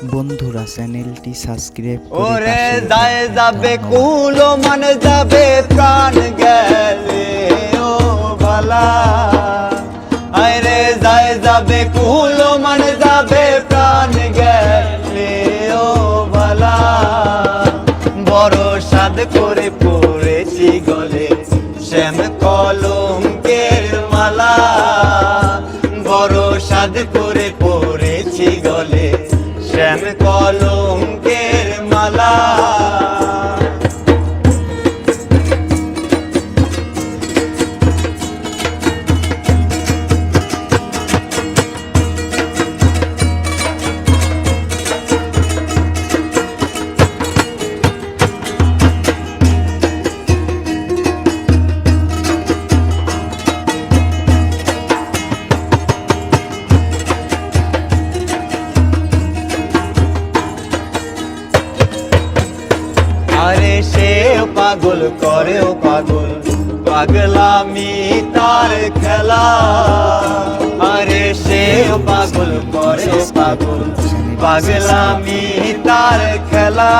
বন্ধুরা চ্যানেলটি সাবস্ক্রাইব করে ওরে যায় যাবে। কুলো মানে যাবে প্রাণ গেলে ও ভালা আরে যায় যাবে কুলো মানে যাবে প্রাণ গেলে ও ভালা বড় সাদ করে কলঙ্কের মালা। সেও পাগল, করেও পাগল। পাগলামি তার খেলা। আরে সেও পাগল, করেও পাগল। পাগলামি তার খেলা।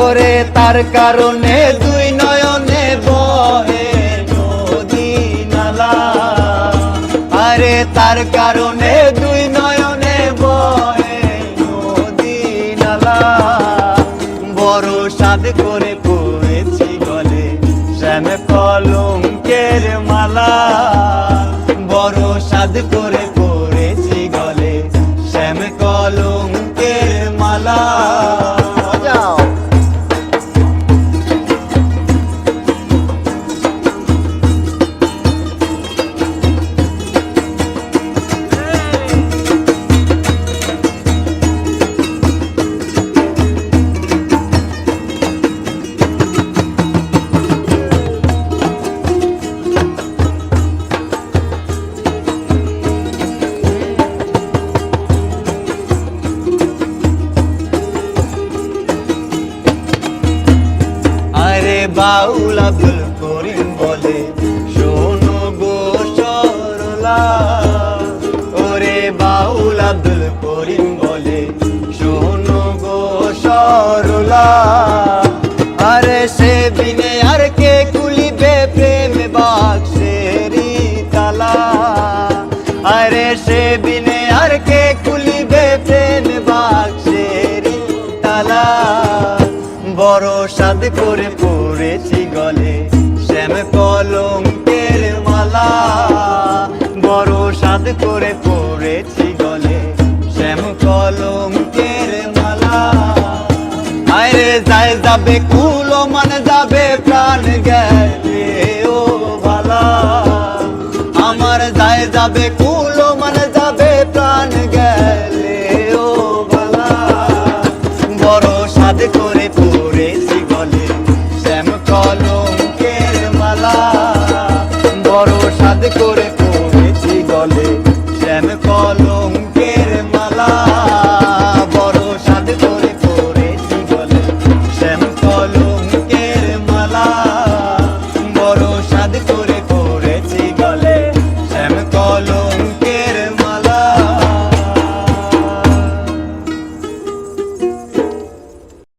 ওরে তার কারণে দুই নয়নে বহে নদী নালা। আরে তার কারণে কলঙ্কের মালা। বড় সাদ করে বাউল আব্দুল করিম বলে, শোনো গো সরলা। ওরে বাউল আব্দুল করিম বলে, শোনো গো সরলা। আরে সে বিনে আর কে কুলিবে প্রেম বাক্সেরি তালা? আরে সে বিনে আর কে কুলিবে প্রেম বড় সাদ করে পড়েছি গলে। শ্যাম কলঙ্কের মালা বড় সাদ করে পড়েছি গলে। শ্যাম কলঙ্কের মালা। আরে যায় যাবে কুলো মানে যাবে প্রাণ গেলে ও ভালা আমার যায় যাবে কুলো